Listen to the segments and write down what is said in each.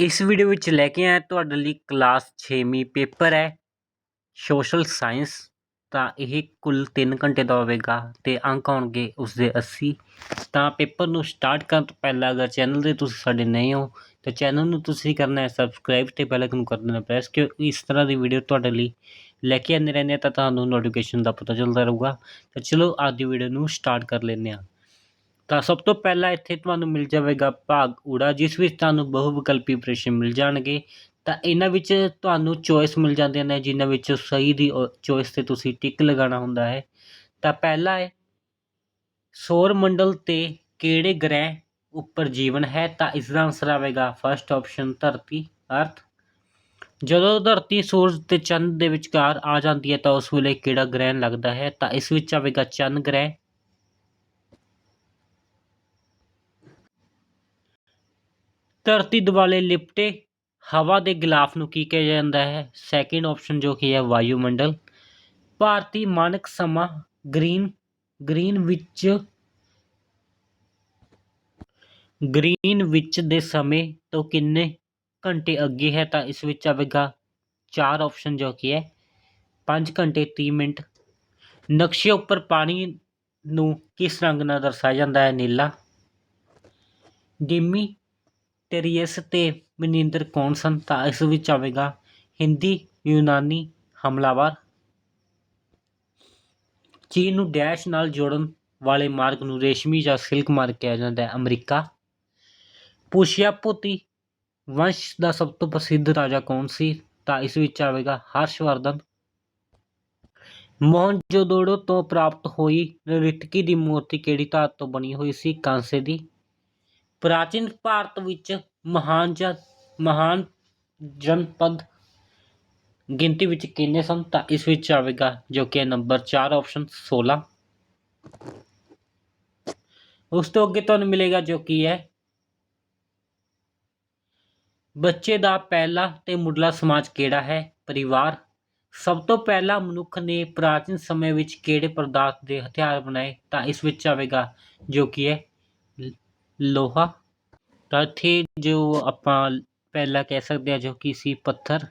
ਇਸ ਵੀਡੀਓ ਵਿੱਚ ਲੈ ਕੇ ਆਇਆ ਤੁਹਾਡੇ ਲਈ ਕਲਾਸ 6ਵੀਂ ਪੇਪਰ ਹੈ ਸੋਸ਼ਲ ਸਾਇੰਸ ਤਾਂ ਇਹ ਕੁੱਲ 3 ਘੰਟੇ ਦਾ ਹੋਵੇਗਾ ਤੇ ਅੰਕ ਆਉਣਗੇ ਉਸਦੇ 80 ਤਾਂ ਪੇਪਰ ਨੂੰ ਸਟਾਰਟ ਕਰਨ ਤੋਂ ਪਹਿਲਾਂ ਅਗਰ ਚੈਨਲ ਦੇ ਤੁਸੀਂ ਸਾਡੇ ਨਏ ਹੋ, ਤਾਂ ਚੈਨਲ ਨੂੰ ਤੁਸੀਂ ਕਰਨਾ ਹੈ ਸਬਸਕ੍ਰਾਈਬ ਤੇ ਬੈਲ ਆਈਕਨ ਕਰ ਦੇਣਾ ਪ੍ਰੈਸ ਕਿ ਇਸ ਤਰ੍ਹਾਂ ਦੀ ਵੀਡੀਓ ਤੁਹਾਡੇ ਲਈ ਲੈ ਕੇ ਆਉਂਦੇ ਰਹਿੰਦੇ ਤਾਂ ਤੁਹਾਨੂੰ ਨੋਟੀਫਿਕੇਸ਼ਨ ਦਾ ਪਤਾ ਚੱਲਦਾ ਰਹੂਗਾ। ਤਾਂ ਚਲੋ ਅੱਜ ਦੀ ਵੀਡੀਓ ਨੂੰ ਸਟਾਰਟ ਕਰ ਲੈਂਦੇ ਹਾਂ। ਤਾਂ ਸਭ ਤੋਂ ਪਹਿਲਾਂ ਇੱਥੇ ਤੁਹਾਨੂੰ ਮਿਲ ਜਾਵੇਗਾ ਭਾਗ ਊੜਾ, ਜਿਸ ਵਿੱਚ ਤੁਹਾਨੂੰ ਬਹੁ ਵਿਕਲਪੀ ਪ੍ਰਸ਼ਨ ਮਿਲ ਜਾਣਗੇ। ਤਾਂ ਇਹਨਾਂ ਵਿੱਚ ਤੁਹਾਨੂੰ ਚੋਇਸ ਮਿਲ ਜਾਂਦੀਆਂ ਨੇ, ਜਿਨ੍ਹਾਂ ਵਿੱਚ ਸਹੀ ਦੀ ਚੋਇਸ ਤੇ ਤੁਸੀਂ ਟਿਕ ਲਗਾਉਣਾ ਹੁੰਦਾ ਹੈ। ਤਾਂ ਪਹਿਲਾ ਹੈ, ਸੌਰ ਮੰਡਲ ਤੇ ਕਿਹੜੇ ਗ੍ਰਹਿ ਉੱਪਰ ਜੀਵਨ ਹੈ? ਤਾਂ ਇਸ ਦਾ ਆਨਸਰ ਆਵੇਗਾ ਫਰਸਟ ਆਪਸ਼ਨ ਧਰਤੀ ਅਰਥ ਜਦੋਂ ਧਰਤੀ ਸੂਰਜ ਤੇ ਚੰਦ ਦੇ ਵਿਚਕਾਰ ਆ ਜਾਂਦੀ ਹੈ ਤਾਂ ਉਸ ਵੇਲੇ ਕਿਹੜਾ ਗ੍ਰਹਿਣ ਲੱਗਦਾ ਹੈ? ਤਾਂ ਇਸ ਵਿੱਚ ਆਵੇਗਾ ਚੰਦ ਗ੍ਰਹਿ ਧਰਤੀ ਦੁਆਲੇ ਲਿਪਟੇ ਹਵਾ ਦੇ ਗਿਲਾਫ ਨੂੰ ਕੀ ਕਿਹਾ ਜਾਂਦਾ ਹੈ? ਸੈਕਿੰਡ ਆਪਸ਼ਨ ਜੋ ਕਿ ਹੈ ਵਾਯੂਮੰਡਲ। ਭਾਰਤੀ ਮਾਨਕ ਸਮਾਂ ਗ੍ਰੀਨ ਗ੍ਰੀਨ ਵਿੱਚ ਗ੍ਰੀਨ ਵਿੱਚ ਦੇ ਸਮੇਂ ਤੋਂ ਕਿੰਨੇ ਘੰਟੇ ਅੱਗੇ ਹੈ ਤਾਂ ਇਸ ਵਿੱਚ ਆਵੇਗਾ ਚਾਰ ਆਪਸ਼ਨ ਜੋ ਕਿ ਹੈ। 5 ਘੰਟੇ 30 ਮਿੰਟ। ਨਕਸ਼ੇ ਉੱਪਰ ਪਾਣੀ ਨੂੰ ਕਿਸ ਰੰਗ ਨਾਲ ਦਰਸਾਇਆ ਜਾਂਦਾ ਹੈ? ਨੀਲਾ। ਡਿਮੀ ਟੇਰੀਅਸ ਤੇ ਮਨਿੰਦਰ ਕੌਣ ਸਨ ਤਾਂ ਇਸ ਵਿੱਚ ਆਵੇਗਾ ਹਿੰਦੀ, ਯੂਨਾਨੀ, ਹਮਲਾਵਰ। ਚੀਨ ਨੂੰ ਡੈਸ਼ ਨਾਲ ਜੋੜਨ ਵਾਲੇ ਮਾਰਗ ਨੂੰ ਰੇਸ਼ਮੀ ਜਾਂ ਸਿਲਕ ਮਾਰਗ ਕਿਹਾ ਜਾਂਦਾ ਹੈ, ਅਮਰੀਕਾ। ਪੁਸ਼ਿਆਪੁਤੀ ਵੰਸ਼ ਦਾ ਸਭ ਤੋਂ ਪ੍ਰਸਿੱਧ ਰਾਜਾ ਕੌਣ ਸੀ ਤਾਂ ਇਸ ਵਿੱਚ ਆਵੇਗਾ ਹਰਸ਼ਵਰਧਨ। ਮੋਹਨਜੋਦੜੋ ਤੋਂ ਪ੍ਰਾਪਤ ਹੋਈ ਰਿਤਕੀ ਦੀ ਮੂਰਤੀ ਕਿਹੜੀ ਧਾਤ ਤੋਂ ਬਣੀ ਹੋਈ ਸੀ? ਕਾਂਸੇ ਦੀ। ਪ੍ਰਾਚੀਨ ਭਾਰਤ ਵਿੱਚ ਮਹਾਨ ਜ ਮਹਾਨ ਜਨਪਦ ਗਿਣਤੀ ਵਿੱਚ ਕਿੰਨੇ ਸਨ? ਤਾਂ ਇਸ ਵਿੱਚ ਆਵੇਗਾ ਜੋ ਕਿ ਨੰਬਰ 4 ਆਪਸ਼ਨ 16 ਉਸ ਤੋਂ ਅੱਗੇ ਤੁਹਾਨੂੰ ਮਿਲੇਗਾ ਜੋ ਕਿ ਹੈ। ਬੱਚੇ ਦਾ ਪਹਿਲਾ ਤੇ ਮੁੱਢਲਾ ਸਮਾਜ ਕਿਹੜਾ ਹੈ? ਪਰਿਵਾਰ। ਸਭ ਤੋਂ ਪਹਿਲਾਂ ਮਨੁੱਖ ਨੇ ਪ੍ਰਾਚੀਨ ਸਮੇਂ ਵਿੱਚ ਕਿਹੜੇ ਪਦਾਰਥ ਦੇ ਹਥਿਆਰ ਬਣਾਏ? ਤਾਂ ਇਸ ਵਿੱਚ ਆਵੇਗਾ ਜੋ ਕਿ ਹੈ ਲੋਹਾ। ਤਾਂ ਇੱਥੇ ਜੋ ਆਪਾਂ ਪਹਿਲਾਂ ਕਹਿ ਸਕਦੇ ਹਾਂ ਜੋ ਕਿ ਸੀ ਪੱਥਰ,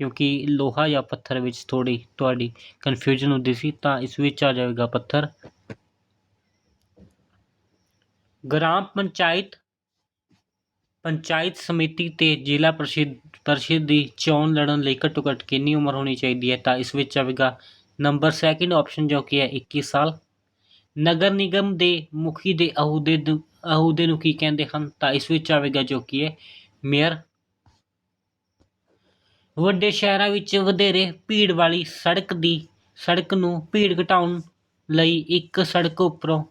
ਕਿਉਂਕਿ ਲੋਹਾ ਜਾਂ ਪੱਥਰ ਵਿੱਚ ਥੋੜੀ ਤੁਹਾਡੀ ਕਨਫਿਊਜ਼ਨ ਹੁੰਦੀ ਸੀ, ਤਾਂ ਇਸ ਵਿੱਚ ਆ ਜਾਵੇਗਾ ਪੱਥਰ। ਗ੍ਰਾਮ ਪੰਚਾਇਤ ਪੰਚਾਇਤ ਸਮਿਤੀ ਤੇ ਜ਼ਿਲ੍ਹਾ ਪ੍ਰਸ਼ਿਦ ਪ੍ਰਸ਼ਦ ਦੀ ਚੋਣ ਲੜਨ ਲਈ ਘੱਟੋ ਘੱਟ ਕਿੰਨੀ ਉਮਰ ਹੋਣੀ ਚਾਹੀਦੀ ਹੈ? ਤਾਂ ਇਸ ਵਿੱਚ ਆਵੇਗਾ ਨੰਬਰ ਸੈਕਿੰਡ ਆਪਸ਼ਨ ਜੋ ਕਿ ਹੈ 21 ਸਾਲ। ਨਗਰ ਨਿਗਮ ਦੇ ਮੁਖੀ ਦੇ ਅਹੁਦੇ ਅਹੁਦੇ ਨੂੰ ਕੀ ਕਹਿੰਦੇ ਹਨ? ਤਾਂ ਇਸ ਵਿੱਚ ਆਵੇਗਾ ਜੋ ਕਿ ਹੈ, ਮੇਅਰ। ਵੱਡੇ ਸ਼ਹਿਰਾਂ ਵਿੱਚ ਵਧੇਰੇ ਭੀੜ ਵਾਲੀ ਸੜਕ ਦੀ, ਸੜਕ ਨੂੰ ਭੀੜ ਘਟਾਉਣ ਲਈ ਇੱਕ ਸੜਕ ਉੱਪਰੋਂ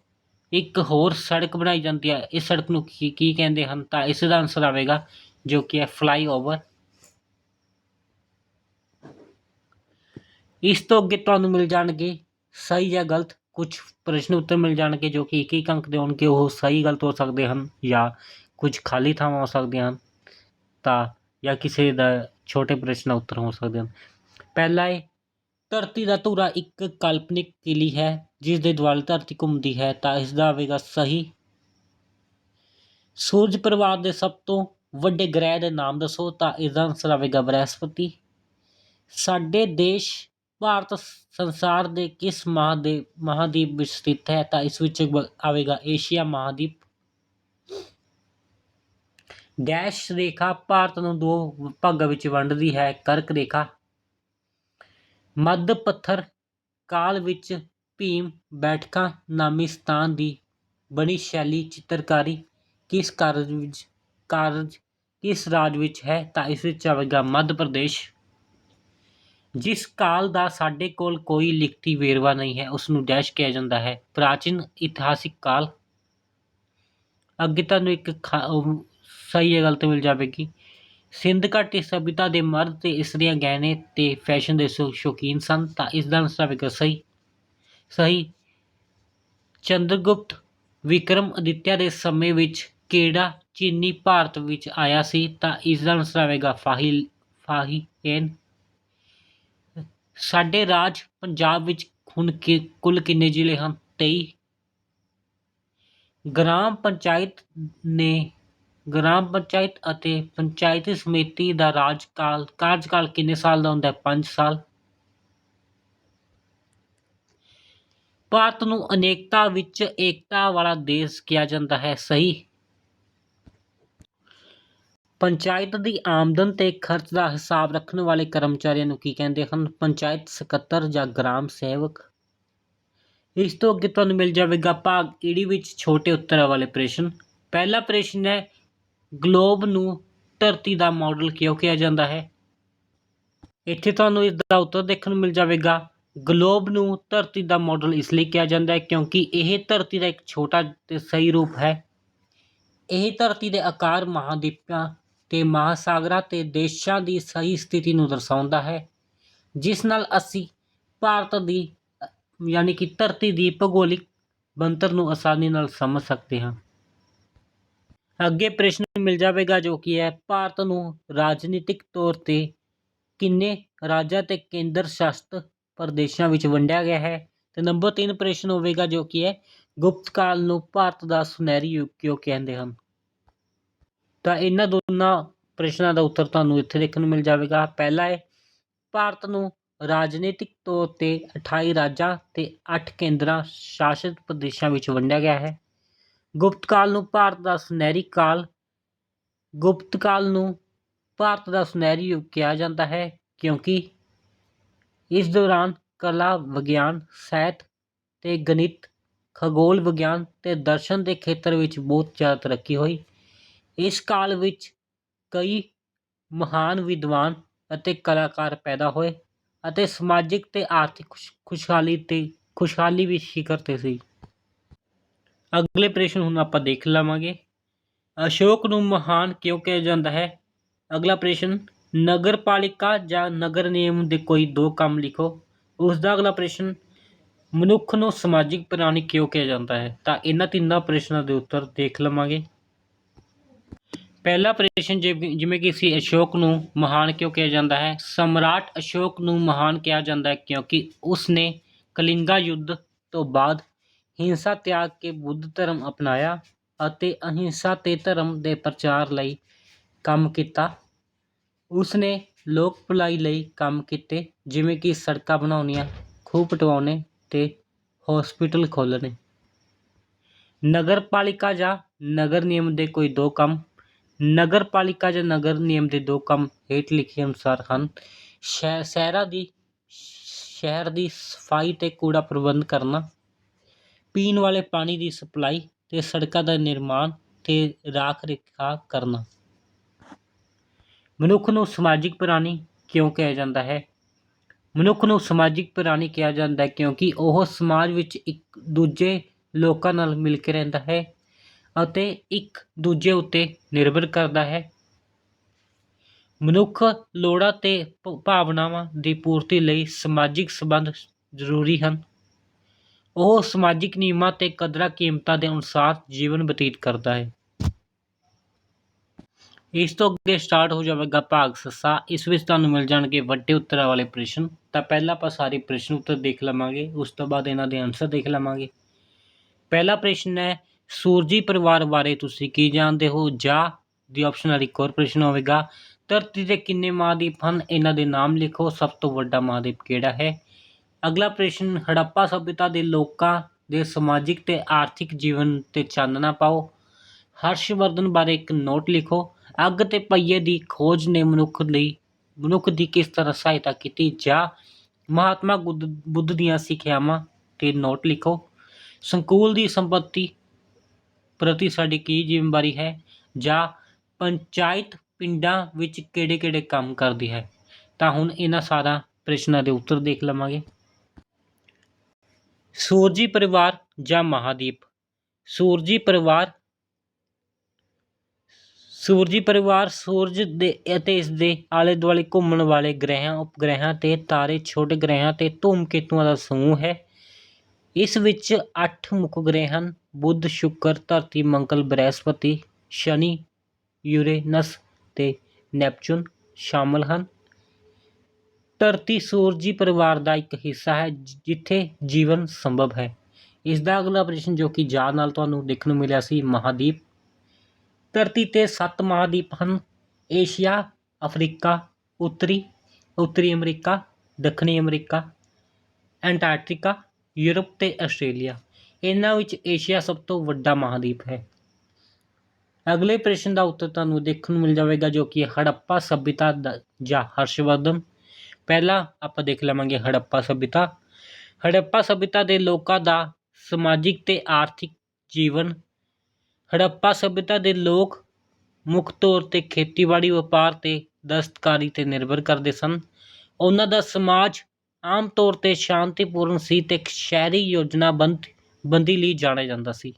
ਇੱਕ ਹੋਰ ਸੜਕ ਬਣਾਈ ਜਾਂਦੀ ਹੈ। ਇਸ ਸੜਕ ਨੂੰ ਕੀ ਕੀ ਕਹਿੰਦੇ ਹਨ? ਤਾਂ ਇਸ ਦਾ ਆਨਸਰ ਆਵੇਗਾ ਜੋ ਕਿ ਹੈ ਫਲਾਈਓਵਰ ਇਸ ਤੋਂ ਅੱਗੇ ਤੁਹਾਨੂੰ ਮਿਲ ਜਾਣਗੇ। ਸਹੀ ਜਾਂ ਗਲਤ? ਕੁਝ ਪ੍ਰਸ਼ਨ ਉੱਤਰ ਮਿਲ ਜਾਣਗੇ ਜੋ ਕਿ ਇੱਕ ਇੱਕ ਅੰਕ ਦੇ ਹੋਣਗੇ, ਉਹ ਸਹੀ ਗਲਤ ਹੋ ਸਕਦੇ ਹਨ ਜਾਂ ਕੁਝ ਖਾਲੀ ਥਾਵਾਂ ਹੋ ਸਕਦੀਆਂ ਹਨ, ਤਾਂ ਜਾਂ ਕਿਸੇ ਦਾ ਛੋਟੇ ਪ੍ਰਸ਼ਨ ਉੱਤਰ ਹੋ ਸਕਦੇ ਹਨ। ਪਹਿਲਾ ਹੈ ਧਰਤੀ ਦਾ ਧੁਰਾ ਇੱਕ ਕਾਲਪਨਿਕ ਕਿਲੀ ਹੈ, ਜਿਸ ਦੇ ਦੁਆਲੇ ਧਰਤੀ ਘੁੰਮਦੀ ਹੈ, ਤਾਂ ਇਸ ਦਾ ਆਵੇਗਾ ਸਹੀ। ਸੂਰਜ ਪਰਿਵਾਰ ਦੇ ਸਭ ਤੋਂ ਵੱਡੇ ਗ੍ਰਹਿ ਦੇ ਨਾਮ ਦੱਸੋ, ਤਾਂ ਇਸ ਦਾ ਆਨਸਰ ਆਵੇਗਾ ਬ੍ਰਹਿਸਪਤੀ। ਸਾਡੇ ਦੇਸ਼ ਭਾਰਤ ਸੰਸਾਰ ਦੇ ਕਿਸ ਮਹਾਦੇ ਮਹਾਂਦੀਪ ਵਿੱਚ ਸਥਿਤ ਹੈ, ਤਾਂ ਇਸ ਵਿੱਚ ਆਵੇਗਾ ਏਸ਼ੀਆ ਮਹਾਂਦੀਪ। ਡੈਸ਼ ਰੇਖਾ ਭਾਰਤ ਨੂੰ ਦੋ ਭਾਗਾਂ ਵਿੱਚ ਵੰਡਦੀ ਹੈ, ਕਰਕ ਰੇਖਾ। ਮੱਧ ਪੱਥਰ ਕਾਲ ਵਿੱਚ ਭੀਮ ਬੈਠਕਾਂ ਨਾਮੀ ਸਥਾਨ ਦੀ ਬਣੀ ਸ਼ੈਲੀ ਚਿੱਤਰਕਾਰੀ ਕਿਸ ਕਾਰਜ ਵਿੱਚ, ਕਾਰਜ ਕਿਸ ਰਾਜ ਵਿੱਚ ਹੈ, ਤਾਂ ਇਸ ਵਿੱਚ ਆਵੇਗਾ ਮੱਧ ਪ੍ਰਦੇਸ਼। ਜਿਸ ਕਾਲ ਦਾ ਸਾਡੇ ਕੋਲ ਕੋਈ ਲਿਖਤੀ ਵੇਰਵਾ ਨਹੀਂ ਹੈ ਉਸ ਨੂੰ ਡੈਸ਼ ਕਿਹਾ ਜਾਂਦਾ ਹੈ। ਪ੍ਰਾਚੀਨ ਇਤਿਹਾਸਿਕ ਕਾਲ। ਅੱਗੇ ਤੁਹਾਨੂੰ ਇੱਕ ਸਹੀ ਗੱਲ ਤੇ ਮਿਲ ਜਾਵੇਗੀ। ਸਿੰਧ ਘਾਟੀ ਸਭਿਤਾ ਦੇ ਮਰਦ ਤੇ ਇਸਤਰੀਆਂ ਗਹਿਣੇ ਤੇ ਫੈਸ਼ਨ ਦੇ ਸ਼ੌਕੀਨ ਸਨ, ਤਾਂ ਇਸ ਦਾ ਆਨਸਰ ਆਵੇਗਾ ਸਹੀ ਸਹੀ ਚੰਦਰਗੁਪਤ ਵਿਕਰਮ ਅਦਿੱਤਿਆ ਦੇ ਸਮੇਂ ਵਿੱਚ ਕਿਹੜਾ ਚੀਨੀ ਭਾਰਤ ਵਿੱਚ ਆਇਆ ਸੀ, ਤਾਂ ਇਸ ਦਾ ਆਨਸਰ ਆਵੇਗਾ ਫਾਹਿਲ ਫਾਹੀਨ ਸਾਡੇ ਰਾਜ ਪੰਜਾਬ ਵਿੱਚ ਹੁਣ ਕਿ, ਕੁੱਲ ਕਿੰਨੇ ਜ਼ਿਲ੍ਹੇ ਹਨ? ਤੇਈ। ਗ੍ਰਾਮ ਪੰਚਾਇਤ ਨੇ, ਗ੍ਰਾਮ ਪੰਚਾਇਤ ਅਤੇ ਪੰਚਾਇਤੀ ਸਮਿਤੀ ਦਾ ਰਾਜਕਾਲ, ਕਾਰਜਕਾਲ ਕਿੰਨੇ ਸਾਲ ਦਾ ਹੁੰਦਾ ਹੈ? 5 ਸਾਲ। ਭਾਰਤ ਨੂੰ ਅਨੇਕਤਾ ਵਿੱਚ ਏਕਤਾ ਵਾਲਾ ਦੇਸ਼ ਕਿਹਾ ਜਾਂਦਾ ਹੈ। ਸਹੀ। ਪੰਚਾਇਤ ਦੀ ਆਮਦਨ ਤੇ ਖਰਚ ਦਾ ਹਿਸਾਬ ਰੱਖਣ ਵਾਲੇ ਕਰਮਚਾਰੀਆਂ ਨੂੰ ਕੀ ਕਹਿੰਦੇ ਹਨ? ਪੰਚਾਇਤ ਸਕੱਤਰ ਜਾਂ ਗ੍ਰਾਮ ਸੇਵਕ? ਇਸ ਤੋਂ ਅੱਗੇ ਤੁਹਾਨੂੰ ਮਿਲ ਜਾਵੇਗਾ ਭਾਗ ਈੜੀ ਵਿੱਚ ਛੋਟੇ ਉੱਤਰਾਂ ਵਾਲੇ ਪ੍ਰਸ਼ਨ। ਪਹਿਲਾ ਪ੍ਰਸ਼ਨ ਹੈ ਗਲੋਬ ਨੂੰ ਧਰਤੀ ਦਾ ਮਾਡਲ ਕਿਉਂ ਕਿਹਾ ਜਾਂਦਾ ਹੈ? ਇੱਥੇ ਤੁਹਾਨੂੰ ਇਸ ਦਾ ਉੱਤਰ ਦੇਖਣ ਨੂੰ ਮਿਲ ਜਾਵੇਗਾ। ਗਲੋਬ ਨੂੰ ਧਰਤੀ ਦਾ ਮਾਡਲ ਇਸ ਲਈ ਕਿਹਾ ਜਾਂਦਾ ਹੈ ਕਿਉਂਕਿ ਇਹ ਧਰਤੀ ਦਾ ਇੱਕ ਛੋਟਾ ਤੇ ਸਹੀ ਰੂਪ ਹੈ। ਇਹ ਧਰਤੀ ਦੇ ਆਕਾਰ ਮਹਾਦੀਪਾਂ ਤੇ ਮਹਾਸਾਗਰਾਂ ਤੇ ਦੇਸ਼ਾਂ ਦੀ ਸਹੀ ਸਥਿਤੀ ਨੂੰ ਦਰਸਾਉਂਦਾ ਹੈ, ਜਿਸ ਨਾਲ ਅਸੀਂ ਭਾਰਤ ਦੀ, ਯਾਨੀ ਕਿ ਧਰਤੀ ਦੀ ਭੂਗੋਲਿਕ ਬਣਤਰ ਨੂੰ ਆਸਾਨੀ ਨਾਲ ਸਮਝ ਸਕਦੇ ਹਾਂ। ਅੱਗੇ ਪ੍ਰਸ਼ਨ ਮਿਲ ਜਾਵੇਗਾ ਜੋ ਕਿ ਹੈ, ਭਾਰਤ ਨੂੰ ਰਾਜਨੀਤਿਕ ਤੌਰ ਤੇ ਕਿੰਨੇ ਰਾਜਾਂ ਤੇ ਕੇਂਦਰ ਸ਼ਾਸਤ ਪ੍ਰਦੇਸ਼ਾਂ ਵਿੱਚ ਵੰਡਿਆ ਗਿਆ ਹੈ? ਤੇ ਨੰਬਰ 3 ਪ੍ਰਸ਼ਨ ਹੋਵੇਗਾ ਜੋ ਕਿ ਹੈ, ਗੁਪਤ ਕਾਲ ਨੂੰ ਭਾਰਤ ਦਾ ਸੁਨਹਿਰੀ ਯੁੱਗ ਕਿਉਂ ਕਹਿੰਦੇ ਹਨ। ਤਾਂ ਇਹਨਾਂ ਦੋਨਾਂ ਪ੍ਰਸ਼ਨਾਂ ਦਾ ਉੱਤਰ ਤੁਹਾਨੂੰ ਇੱਥੇ ਦੇਖਣ ਨੂੰ ਮਿਲ ਜਾਵੇਗਾ। ਪਹਿਲਾ ਹੈ ਭਾਰਤ ਨੂੰ ਰਾਜਨੀਤਿਕ ਤੌਰ ਤੇ 28 ਰਾਜਾਂ ਤੇ 8 ਕੇਂਦਰਾਂ ਸ਼ਾਸਿਤ ਪ੍ਰਦੇਸ਼ਾਂ ਵਿੱਚ ਵੰਡਿਆ ਗਿਆ ਹੈ। ਗੁਪਤ ਕਾਲ ਨੂੰ ਭਾਰਤ ਦਾ ਸੁਨਹਿਰੀ ਕਾਲ, ਗੁਪਤ ਕਾਲ ਨੂੰ ਭਾਰਤ ਦਾ ਸੁਨਹਿਰੀ ਯੁੱਗ ਕਿਹਾ ਜਾਂਦਾ ਹੈ ਕਿਉਂਕਿ ਇਸ ਦੌਰਾਨ ਕਲਾ ਵਿਗਿਆਨ, ਸਾਹਿਤ ਤੇ ਗਣਿਤ, ਖਗੋਲ ਵਿਗਿਆਨ ਤੇ ਦਰਸ਼ਨ ਦੇ ਖੇਤਰ ਵਿੱਚ ਬਹੁਤ ਜ਼ਿਆਦਾ ਤਰੱਕੀ ਹੋਈ। ਇਸ ਕਾਲ ਵਿੱਚ ਕਈ ਮਹਾਨ ਵਿਦਵਾਨ ਅਤੇ ਕਲਾਕਾਰ ਪੈਦਾ ਹੋਏ ਅਤੇ ਸਮਾਜਿਕ ਅਤੇ ਆਰਥਿਕ ਖੁਸ਼- ਖੁਸ਼ਹਾਲੀ ਤੇ, ਖੁਸ਼ਹਾਲੀ ਵੀ ਸ਼ਿਖਰ ਤੇ ਸੀ। ਅਗਲੇ ਪ੍ਰਸ਼ਨ ਹੁਣ ਆਪਾਂ ਦੇਖ ਲਵਾਂਗੇ। ਅਸ਼ੋਕ ਨੂੰ ਮਹਾਨ ਕਿਉਂ ਕਿਹਾ ਜਾਂਦਾ ਹੈ? ਅਗਲਾ ਪ੍ਰਸ਼ਨ, ਨਗਰਪਾਲਿਕਾ ਜਾਂ ਨਗਰ ਨਿਯਮ ਦੇ ਕੋਈ ਦੋ ਕੰਮ ਲਿਖੋ। ਉਸ ਦਾ ਅਗਲਾ ਪ੍ਰਸ਼ਨ, ਮਨੁੱਖ ਨੂੰ ਸਮਾਜਿਕ ਪ੍ਰਾਣੀ ਕਿਉਂ ਕਿਹਾ ਜਾਂਦਾ ਹੈ? ਤਾਂ ਇਹਨਾਂ ਤਿੰਨਾਂ ਪ੍ਰਸ਼ਨਾਂ ਦੇ ਉੱਤਰ ਦੇਖ ਲਵਾਂਗੇ। ਪਹਿਲਾ ਪ੍ਰਸ਼ਨ ਜਿਵੇਂ ਜਿਵੇਂ ਕਿ ਸੀ ਅਸ਼ੋਕ ਨੂੰ ਮਹਾਨ ਕਿਉਂ ਕਿਹਾ ਜਾਂਦਾ ਹੈ? ਸਮਰਾਟ ਅਸ਼ੋਕ ਨੂੰ ਮਹਾਨ ਕਿਹਾ ਜਾਂਦਾ ਹੈ ਕਿਉਂਕਿ ਉਸ ਨੇ ਕਲਿੰਗਾ ਯੁੱਧ ਤੋਂ ਬਾਅਦ ਹਿੰਸਾ ਤਿਆਗ ਕੇ ਬੁੱਧ ਧਰਮ ਅਪਣਾਇਆ ਅਤੇ ਅਹਿੰਸਾ ਤੇ ਧਰਮ ਦੇ ਪ੍ਰਚਾਰ ਲਈ ਕੰਮ ਕੀਤਾ। ਉਸ ਨੇ ਲੋਕ ਭਲਾਈ ਲਈ ਕੰਮ ਕੀਤੇ, ਜਿਵੇਂ ਕਿ ਸੜਕਾਂ ਬਣਾਉਣੀਆਂ, ਖੂਹ ਪਟਵਾਉਣੇ ਤੇ ਹਸਪੀਟਲ ਖੋਲ੍ਹਣੇ। ਨਗਰਪਾਲਿਕਾ ਜਾਂ ਨਗਰ ਨਿਯਮ ਦੇ ਕੋਈ ਦੋ ਕੰਮ, ਨਗਰ ਪਾਲਿਕਾ ਜਾਂ ਨਗਰ ਨਿਯਮ ਦੇ ਦੋ ਕੰਮ ਹੇਠ ਲਿਖੇ ਅਨੁਸਾਰ ਹਨ। ਸ਼ਹਿ, ਸ਼ਹਿਰਾਂ ਦੀ, ਸ਼ਹਿਰ ਦੀ ਸਫ਼ਾਈ ਤੇ ਕੂੜਾ ਪ੍ਰਬੰਧ ਕਰਨਾ, ਪੀਣ ਵਾਲੇ ਪਾਣੀ ਦੀ ਸਪਲਾਈ ਤੇ ਸੜਕਾਂ ਦਾ ਨਿਰਮਾਣ ਤੇ ਰਾਖ ਰਖਾ ਕਰਨਾ। ਮਨੁੱਖ ਨੂੰ ਸਮਾਜਿਕ ਪ੍ਰਾਣੀ ਕਿਉਂ ਕਿਹਾ ਜਾਂਦਾ ਹੈ? ਮਨੁੱਖ ਨੂੰ ਸਮਾਜਿਕ ਪ੍ਰਾਣੀ ਕਿਹਾ ਜਾਂਦਾ ਹੈ ਕਿਉਂਕਿ ਉਹ ਸਮਾਜ ਵਿੱਚ ਇੱਕ ਦੂਜੇ ਲੋਕਾਂ ਨਾਲ ਮਿਲ ਕੇ ਰਹਿੰਦਾ ਹੈ। ਅਤੇ ਇੱਕ ਦੂਜੇ ਉੱਤੇ ਨਿਰਭਰ ਕਰਦਾ ਹੈ। ਮਨੁੱਖ ਲੋੜਾਂ ਅਤੇ ਭਾਵਨਾਵਾਂ ਦੀ ਪੂਰਤੀ ਲਈ ਸਮਾਜਿਕ ਸੰਬੰਧ ਜ਼ਰੂਰੀ ਹਨ। ਉਹ ਸਮਾਜਿਕ ਨਿਯਮਾਂ ਅਤੇ ਕਦਰਾਂ ਕੀਮਤਾਂ ਦੇ ਅਨੁਸਾਰ ਜੀਵਨ ਬਤੀਤ ਕਰਦਾ ਹੈ। ਇਸ ਤੋਂ ਅੱਗੇ ਸਟਾਰਟ ਹੋ ਜਾਵੇਗਾ ਭਾਗ ਸੱਸਾ। ਇਸ ਵਿੱਚ ਤੁਹਾਨੂੰ ਮਿਲ ਜਾਣਗੇ ਵੱਡੇ ਉੱਤਰਾਂ ਵਾਲੇ ਪ੍ਰਸ਼ਨ। ਤਾਂ ਪਹਿਲਾਂ ਆਪਾਂ ਸਾਰੇ ਪ੍ਰਸ਼ਨ ਉੱਤਰ ਦੇਖ ਲਵਾਂਗੇ, ਉਸ ਤੋਂ ਬਾਅਦ ਇਹਨਾਂ ਦੇ ਆਨਸਰ ਦੇਖ ਲਵਾਂਗੇ। ਪਹਿਲਾ ਪ੍ਰਸ਼ਨ ਹੈ ਸੂਰਜੀ ਪਰਿਵਾਰ ਬਾਰੇ ਤੁਸੀਂ ਕੀ ਜਾਣਦੇ ਹੋ? ਜਾਂ, ਦੀ ਆਪਸ਼ਨ ਵਾਲੀ ਇੱਕ ਹੋਰ ਪ੍ਰਸ਼ਨ ਹੋਵੇਗਾ। ਧਰਤੀ ਦੇ ਕਿੰਨੇ ਮਹਾਂਦੀਪ ਹਨ? ਇਹਨਾਂ ਦੇ ਨਾਮ ਲਿਖੋ। ਸਭ ਤੋਂ ਵੱਡਾ ਮਹਾਂਦੀਪ ਕਿਹੜਾ ਹੈ? ਅਗਲਾ ਪ੍ਰਸ਼ਨ, ਹੜੱਪਾ ਸਭਿਅਤਾ ਦੇ ਲੋਕਾਂ ਦੇ ਸਮਾਜਿਕ ਤੇ ਆਰਥਿਕ ਜੀਵਨ ਤੇ ਚਾਨਣਾ ਪਾਓ। ਹਰਸ਼ਵਰਧਨ ਬਾਰੇ ਇੱਕ ਨੋਟ ਲਿਖੋ। ਅੱਗ ਤੇ ਪਹੀਏ ਦੀ ਖੋਜ ਨੇ ਮਨੁੱਖ ਲਈ, ਮਨੁੱਖ ਦੀ ਕਿਸ ਤਰ੍ਹਾਂ ਸਹਾਇਤਾ ਕੀਤੀ? ਜਾਂ, ਮਹਾਤਮਾ ਗੁੱਦ- ਬੁੱਧ ਦੀਆਂ ਸਿੱਖਿਆਵਾਂ ਤੇ ਨੋਟ ਲਿਖੋ। ਸੰਕੂਲ ਦੀ ਸੰਪਤੀ ਪ੍ਰਤੀ ਸਾਡੀ ਕੀ ਜ਼ਿੰਮੇਵਾਰੀ ਹੈ? ਜਾਂ ਪੰਚਾਇਤ ਪਿੰਡਾਂ ਵਿੱਚ ਕਿਹੜੇ-ਕਿਹੜੇ ਕੰਮ ਕਰਦੀ ਹੈ? ਤਾਂ ਹੁਣ ਇਹਨਾਂ ਸਾਰਾ ਪ੍ਰਸ਼ਨਾਂ ਦੇ ਉੱਤਰ ਦੇਖ ਲਵਾਂਗੇ। ਸੂਰਜੀ ਪਰਿਵਾਰ ਜਾਂ ਮਹਾਦੀਪ? ਸੂਰਜੀ ਪਰਿਵਾਰ ਸੂਰਜੀ ਪਰਿਵਾਰ ਸੂਰਜ ਦੇ ਅਤੇ ਇਸ ਦੇ ਆਲੇ ਦੁਆਲੇ ਘੁੰਮਣ ਵਾਲੇ ਗ੍ਰਹਿਆਂ, ਉਪਗ੍ਰਹਿਆਂ ਤੇ ਤਾਰੇ, ਛੋਟੇ ਗ੍ਰਹਿਆਂ ਤੇ ਧੂਮਕੇਤੂਆਂ ਦਾ ਸਮੂਹ ਹੈ। ਇਸ ਵਿੱਚ 8 ਮੁੱਖ ਗ੍ਰਹਿ ਹਨ। ਬੁੱਧ, ਸ਼ੁੱਕਰ, ਧਰਤੀ, ਮੰਗਲ, ਬ੍ਰਹਿਸਪਤੀ, ਸ਼ਨੀ, ਯੂਰੇਨਸ ਤੇ ਨੈਪਚੂਨ ਸ਼ਾਮਲ ਹਨ। ਧਰਤੀ ਸੂਰਜੀ ਪਰਿਵਾਰ ਦਾ ਇੱਕ ਹਿੱਸਾ ਹੈ ਜਿੱਥੇ ਜੀਵਨ ਸੰਭਵ ਹੈ। ਇਸ ਦਾ ਅਗਲਾ ਪ੍ਰਸ਼ਨ ਜੋ ਕਿ ਜਾ ਨਾਲ ਤੁਹਾਨੂੰ ਦੇਖਣ ਨੂੰ ਮਿਲਿਆ ਸੀ, ਮਹਾਦੀਪ। ਧਰਤੀ 'ਤੇ ਸੱਤ ਮਹਾਂਦੀਪ ਹਨ, ਏਸ਼ੀਆ, ਅਫਰੀਕਾ, ਉੱਤਰੀ ਉੱਤਰੀ ਅਮਰੀਕਾ, ਦੱਖਣੀ ਅਮਰੀਕਾ, ਐਂਟਾਰਕਟਿਕਾ, ਯੂਰਪ ਤੇ ਆਸਟ੍ਰੇਲੀਆ। ਇਹਨਾਂ ਵਿੱਚ ਏਸ਼ੀਆ ਸਭ ਤੋਂ ਵੱਡਾ ਮਹਾਂਦੀਪ ਹੈ। ਅਗਲੇ ਪ੍ਰਸ਼ਨ ਦਾ ਉੱਤਰ ਤੁਹਾਨੂੰ ਦੇਖਣ ਨੂੰ ਮਿਲ ਜਾਵੇਗਾ ਜੋ ਕਿ ਹੜੱਪਾ ਸਭਿਅਤਾ ਦਾ ਜਾਂ ਹਰਸ਼ਵਰਧਨ। ਪਹਿਲਾ ਆਪਾਂ ਦੇਖ ਲਵਾਂਗੇ ਹੜੱਪਾ ਸਭਿਅਤਾ ਹੜੱਪਾ ਸਭਿਅਤਾ ਦੇ ਲੋਕਾਂ ਦਾ ਸਮਾਜਿਕ ਤੇ ਆਰਥਿਕ ਜੀਵਨ। ਹੜੱਪਾ ਸਭਿਅਤਾ ਦੇ ਲੋਕ ਮੁੱਖ ਤੌਰ ਤੇ ਖੇਤੀਬਾੜੀ, ਵਪਾਰ ਤੇ ਦਸਤਕਾਰੀ ਤੇ ਨਿਰਭਰ ਕਰਦੇ ਸਨ। ਉਹਨਾਂ ਦਾ ਸਮਾਜ ਆਮ ਤੌਰ ਤੇ ਸ਼ਾਂਤੀਪੂਰਨ ਸੀ ਤੇ ਸ਼ਹਿਰੀ ਯੋਜਨਾਬੰਦ ਬੰਦੀ ਲਈ ਜਾਣਿਆ ਜਾਂਦਾ ਸੀ।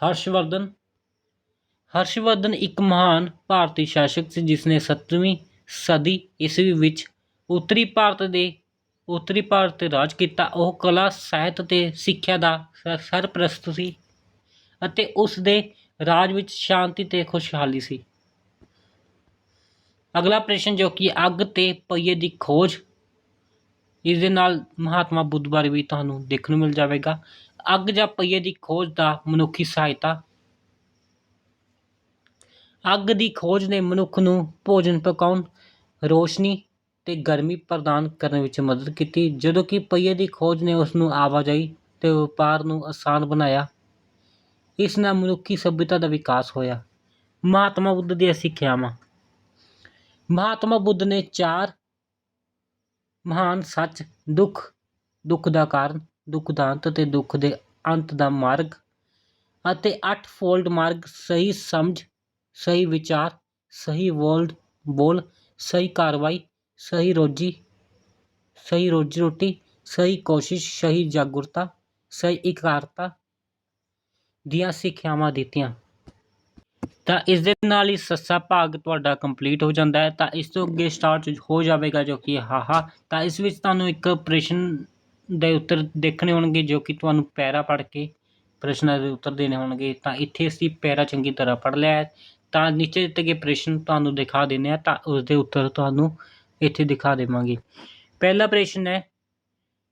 ਹਰਸ਼ਵਰਧਨ ਹਰਸ਼ਵਰਧਨ ਇੱਕ ਮਹਾਨ ਭਾਰਤੀ ਸ਼ਾਸਕ ਸੀ ਜਿਸ ਨੇ 7ਵੀਂ ਸਦੀ ਈਸਵੀ ਵਿੱਚ ਉੱਤਰੀ ਭਾਰਤ ਦੇ, ਉੱਤਰੀ ਭਾਰਤ ਤੇ ਰਾਜ ਕੀਤਾ। ਉਹ ਕਲਾ, ਸਾਹਿਤ ਤੇ ਸਿੱਖਿਆ ਦਾ ਸਰਪ੍ਰਸਤ ਸੀ ਅਤੇ ਉਸ ਦੇ ਰਾਜ ਵਿੱਚ ਸ਼ਾਂਤੀ ਤੇ ਖੁਸ਼ਹਾਲੀ ਸੀ। ਅਗਲਾ ਪ੍ਰਸ਼ਨ ਜੋ ਕਿ ਅੱਗ ਤੇ ਪਹੀਏ ਦੀ ਖੋਜ ਇਸ ਦੇ ਨਾਲ ਮਹਾਤਮਾ ਬੁੱਧ ਬਾਰੇ ਵੀ ਤੁਹਾਨੂੰ ਦੇਖਣ ਨੂੰ ਮਿਲ ਜਾਵੇਗਾ। ਅੱਗ ਜਾਂ ਪਹੀਏ ਦੀ ਖੋਜ ਦਾ ਮਨੁੱਖੀ ਸਹਾਇਤਾ। ਅੱਗ ਦੀ ਖੋਜ ਨੇ ਮਨੁੱਖ ਨੂੰ ਭੋਜਨ ਪਕਾਉਣ, ਰੋਸ਼ਨੀ ਤੇ ਗਰਮੀ ਪ੍ਰਦਾਨ ਕਰਨ ਵਿੱਚ ਮਦਦ ਕੀਤੀ। ਜਦੋਂ ਕਿ ਪਹੀਏ ਦੀ ਖੋਜ ਨੇ ਉਸ ਨੂੰ ਆਵਾਜਾਈ ਤੇ ਵਪਾਰ ਨੂੰ ਆਸਾਨ ਬਣਾਇਆ। ਇਸ ਨਾਲ ਮਨੁੱਖੀ ਸਭਿਅਤਾ ਦਾ ਵਿਕਾਸ ਹੋਇਆ। ਮਹਾਤਮਾ ਬੁੱਧ ਦੀਆਂ ਸਿੱਖਿਆਵਾਂ। ਮਹਾਤਮਾ ਬੁੱਧ ਨੇ ਚਾਰ ਮਹਾਨ ਸੱਚ, ਦੁੱਖ ਦੁੱਖ ਦਾ ਕਾਰਨ, ਦੁੱਖ ਦਾ ਅੰਤ ਅਤੇ ਦੁੱਖ ਦੇ ਅੰਤ ਦਾ ਮਾਰਗ ਅਤੇ ਅੱਠ ਫੋਲਡ ਮਾਰਗ, ਸਹੀ ਸਮਝ, ਸਹੀ ਵਿਚਾਰ, ਸਹੀ ਵੋਲਡ ਬੋਲ, ਸਹੀ ਕਾਰਵਾਈ, ਸਹੀ ਰੋਜੀ ਸਹੀ ਰੋਜੀ ਰੋਟੀ, ਸਹੀ ਕੋਸ਼ਿਸ਼, ਸਹੀ ਜਾਗਰੂਕਤਾ, ਸਹੀ ਇਕਾਰਤਾ ਦੀਆਂ ਸਿੱਖਿਆਵਾਂ ਦਿੱਤੀਆਂ। ਤਾਂ ਇਸ ਦੇ ਨਾਲ ਹੀ ਸੱਸਾ ਭਾਗ ਤੁਹਾਡਾ ਕੰਪਲੀਟ ਹੋ ਜਾਂਦਾ ਹੈ। ਤਾਂ ਇਸ ਤੋਂ ਅੱਗੇ ਸਟਾਰਟ ਹੋ ਜਾਵੇਗਾ ਜੋ ਕਿ ਹਾਹਾ ਤਾਂ ਇਸ ਵਿੱਚ ਤੁਹਾਨੂੰ ਇੱਕ ਪ੍ਰਸ਼ਨ ਦੇ ਉੱਤਰ ਦੇਖਣੇ ਹੋਣਗੇ, ਜੋ ਕਿ ਤੁਹਾਨੂੰ ਪੈਰਾ ਪੜ੍ਹ ਕੇ ਪ੍ਰਸ਼ਨਾਂ ਦੇ ਉੱਤਰ ਦੇਣੇ ਹੋਣਗੇ। ਤਾਂ ਇੱਥੇ ਅਸੀਂ ਪੈਰਾ ਚੰਗੀ ਤਰ੍ਹਾਂ ਪੜ੍ਹ ਲਿਆ ਹੈ। ਤਾਂ ਨੀਚੇ ਦਿੱਤੇ ਗਏ ਪ੍ਰਸ਼ਨ ਤੁਹਾਨੂੰ ਦਿਖਾ ਦਿੰਦੇ ਆ ਤਾਂ ਉਸ ਦੇ ਉੱਤਰ ਤੁਹਾਨੂੰ ਇੱਥੇ ਦਿਖਾ ਦੇਵਾਂਗੇ। ਪਹਿਲਾ ਪ੍ਰਸ਼ਨ ਹੈ,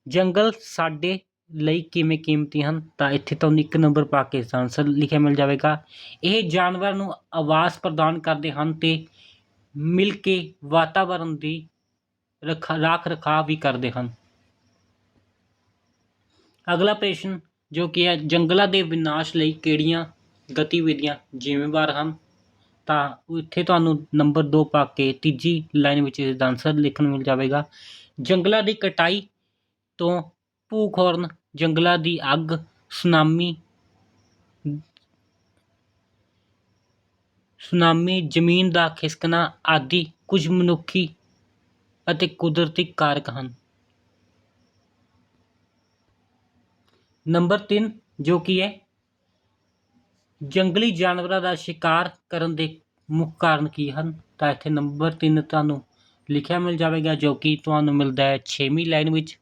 ਜੰਗਲ ਸਾਡੇ ਲਈ ਕਿਵੇਂ ਕੀਮਤੀ ਹਨ, ਤਾਂ ਇੱਥੇ ਤੁਹਾਨੂੰ ਇੱਕ ਨੰਬਰ ਪਾ ਕੇ ਇਸ ਆਨਸਰ ਲਿਖਿਆ ਮਿਲ ਜਾਵੇਗਾ। ਇਹ ਜਾਨਵਰ ਨੂੰ ਆਵਾਸ ਪ੍ਰਦਾਨ ਕਰਦੇ ਹਨ ਅਤੇ ਮਿਲ ਕੇ ਵਾਤਾਵਰਨ ਦੀ ਰੱਖਾ ਰਾਖ ਰਖਾਵ ਵੀ ਕਰਦੇ ਹਨ। ਅਗਲਾ ਪ੍ਰਸ਼ਨ, ਜੋ ਕਿ ਹੈ, ਜੰਗਲਾਂ ਦੇ ਵਿਨਾਸ਼ ਲਈ ਕਿਹੜੀਆਂ ਗਤੀਵਿਧੀਆਂ ਜ਼ਿੰਮੇਵਾਰ ਹਨ? ਤਾਂ ਇੱਥੇ ਤੁਹਾਨੂੰ ਨੰਬਰ 2 ਪਾ ਕੇ ਤੀਜੀ ਲਾਈਨ ਵਿੱਚ ਇਸ ਦਾ ਆਨਸਰ ਲਿਖਣ ਮਿਲ ਜਾਵੇਗਾ। ਜੰਗਲਾਂ ਦੀ ਕਟਾਈ ਤੋਂ ਭੂਖੌਰਨ, ਜੰਗਲਾਂ ਦੀ ਅੱਗ, ਸੁਨਾਮੀ ਸੁਨਾਮੀ, ਜ਼ਮੀਨ ਦਾ ਖਿਸਕਣਾ ਆਦਿ ਕੁਝ ਮਨੁੱਖੀ ਅਤੇ ਕੁਦਰਤੀ ਕਾਰਕ ਹਨ। ਨੰਬਰ 3 ਜੋ ਕਿ ਹੈ, ਜੰਗਲੀ ਜਾਨਵਰਾਂ ਦਾ ਸ਼ਿਕਾਰ ਕਰਨ ਦੇ ਮੁੱਖ ਕਾਰਨ ਕੀ ਹਨ? ਤਾਂ ਇੱਥੇ ਨੰਬਰ 3 ਤੁਹਾਨੂੰ ਲਿਖਿਆ ਮਿਲ ਜਾਵੇਗਾ, ਜੋ ਕਿ ਤੁਹਾਨੂੰ ਮਿਲਦਾ ਹੈ 6ਵੀਂ ਲਾਈਨ ਵਿੱਚ।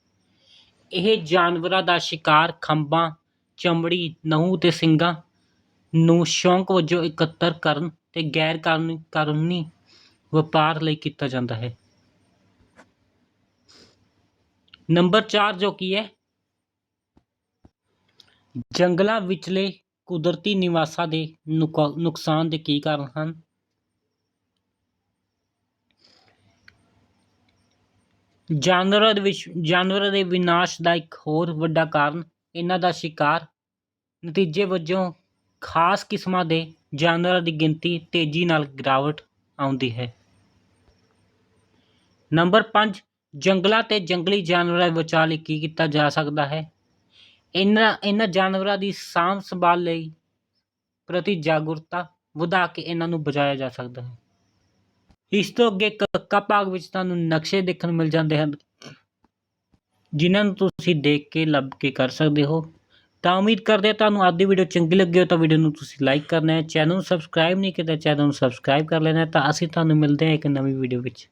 ਇਹ ਜਾਨਵਰਾਂ ਦਾ ਸ਼ਿਕਾਰ ਖੰਭਾਂ, ਚਮੜੀ, ਨਹੁੰ ਅਤੇ ਸਿੰਗਾਂ ਨੂੰ ਸ਼ੌਂਕ ਵਜੋਂ ਇਕੱਤਰ ਕਰਨ ਅਤੇ ਗੈਰ ਕਾਨੂੰਨੀ ਕਾਨੂੰਨੀ ਵਪਾਰ ਲਈ ਕੀਤਾ ਜਾਂਦਾ ਹੈ। ਨੰਬਰ 4 ਜੋ ਕੀ ਹੈ? ਜੰਗਲਾਂ ਵਿਚਲੇ ਕੁਦਰਤੀ ਨਿਵਾਸਾਂ ਦੇ ਨੁਕਾ- ਨੁਕਸਾਨ ਦੇ ਕੀ ਕਾਰਨ ਹਨ? ਜਾਨਵਰਾਂ ਦੇ ਵਿੱਚ, ਜਾਨਵਰਾਂ ਦੇ ਵਿਨਾਸ਼ ਦਾ ਇੱਕ ਹੋਰ ਵੱਡਾ ਕਾਰਨ ਇਹਨਾਂ ਦਾ ਸ਼ਿਕਾਰ ਨਤੀਜੇ ਵਜੋਂ ਖਾਸ ਕਿਸਮਾਂ ਦੇ ਜਾਨਵਰਾਂ ਦੀ ਗਿਣਤੀ ਤੇਜ਼ੀ ਨਾਲ ਗਿਰਾਵਟ ਆਉਂਦੀ ਹੈ। ਨੰਬਰ 5 ਜੰਗਲਾਂ ਤੇ ਜੰਗਲੀ ਜਾਨਵਰਾਂ ਦੇ ਬਚਾਅ ਲਈ ਕੀ ਕੀਤਾ ਜਾ ਸਕਦਾ ਹੈ? ਇਹਨਾਂ ਇਹਨਾਂ ਜਾਨਵਰਾਂ ਦੀ ਸਾਂਭ ਸੰਭਾਲ ਲਈ ਪ੍ਰਤੀ ਜਾਗਰੂਕਤਾ ਵਧਾ ਕੇ ਇਹਨਾਂ ਨੂੰ ਬਚਾਇਆ ਜਾ ਸਕਦਾ ਹੈ। ਇਸ ਤੋਂ ਅੱਗੇ ਕੱਕਾ ਭਾਗ ਵਿੱਚ ਤੁਹਾਨੂੰ ਨਕਸ਼ੇ ਦੇਖਣ ਨੂੰ ਮਿਲ ਜਾਂਦੇ ਹਨ। ਜਿਨ੍ਹਾਂ ਨੂੰ ਤੁਸੀਂ ਦੇਖ ਕੇ ਲੱਭ ਕੇ ਕਰ ਸਕਦੇ ਹੋ। ਤਾਂ ਉਮੀਦ ਕਰਦੇ ਹਾਂ ਤੁਹਾਨੂੰ ਅੱਜ ਦੀ ਵੀਡੀਓ ਚੰਗੀ ਲੱਗੀ ਹੋ ਤਾਂ ਵੀਡੀਓ ਨੂੰ ਤੁਸੀਂ ਲਾਈਕ ਕਰਨਾ ਹੈ। ਚੈਨਲ ਨੂੰ ਸਬਸਕ੍ਰਾਈਬ ਨਹੀਂ ਕੀਤਾ ਚੈਨਲ ਨੂੰ ਸਬਸਕ੍ਰਾਈਬ ਕਰ ਲੈਣਾ ਤਾਂ ਅਸੀਂ ਤੁਹਾਨੂੰ ਮਿਲਦੇ ਹਾਂ ਇੱਕ ਨਵੀਂ ਵੀਡੀਓ ਵਿੱਚ।